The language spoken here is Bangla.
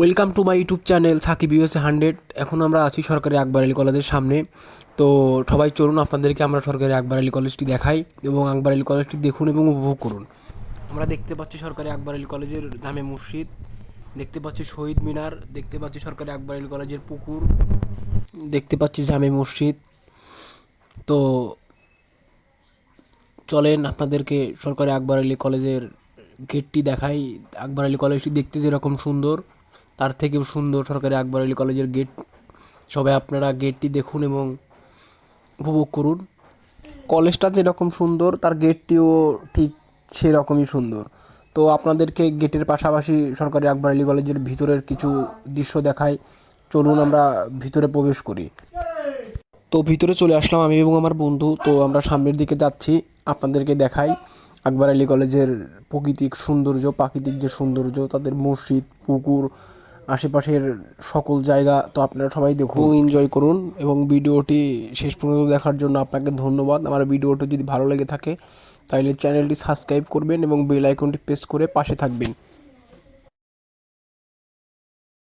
Welcome to my YouTube channel Sakib USA hundred এখন আমরা আছি সরকারি আকবর আলী কলেজের সামনে। তো সবাই চলুন, আপনাদেরকে আমরা সরকারি আকবর আলী কলেজটি দেখাই এবং আকবর আলী কলেজটি দেখুন এবং উপভোগ করুন। আমরা দেখতে পাচ্ছি সরকারি আকবর আলী কলেজের জামে মসজিদ, দেখতে পাচ্ছি শহীদ মিনার, দেখতে পাচ্ছি সরকারি আকবর আলী কলেজের পুকুর, দেখতে পাচ্ছি জামে মসজিদ। তো চলেন, আপনাদেরকে সরকারি আকবর আলী কলেজের গেটটি দেখাই। আকবর আলী কলেজটি দেখতে যেরকম সুন্দর। তার থেকেও সুন্দর সরকারি আকবর আলী কলেজের গেট সবাই আপনারা গেটটি দেখুন এবং উপভোগ করুন। কলেজটা যেরকম সুন্দর, তার গেটটিও ঠিক সেরকমই সুন্দর। তো আপনাদেরকে গেটের পাশাপাশি সরকারি আকবর আলী কলেজের ভিতরের কিছু দৃশ্য দেখাই। চলুন আমরা ভিতরে প্রবেশ করি। তো ভিতরে চলে আসলাম আমি এবং আমার বন্ধু। তো আমরা সামনের দিকে যাচ্ছি, আপনাদেরকে দেখাই আকবর আলী কলেজের প্রাকৃতিক সৌন্দর্য, প্রাকৃতিক যে সৌন্দর্য, তাদের মসজিদ, পুকুর আশেপাশের সকল জায়গা তো আপনারা সবাই দেখুন। এনজয় করুন এবং ভিডিওটি শেষ পর্যন্ত দেখার জন্য আপনাকে ধন্যবাদ। আমার ভিডিওটি যদি ভালো লেগে থাকে, তাহলে চ্যানেলটি সাবস্ক্রাইব করবেন এবং বেল আইকনটি প্রেস করে পাশে থাকবেন।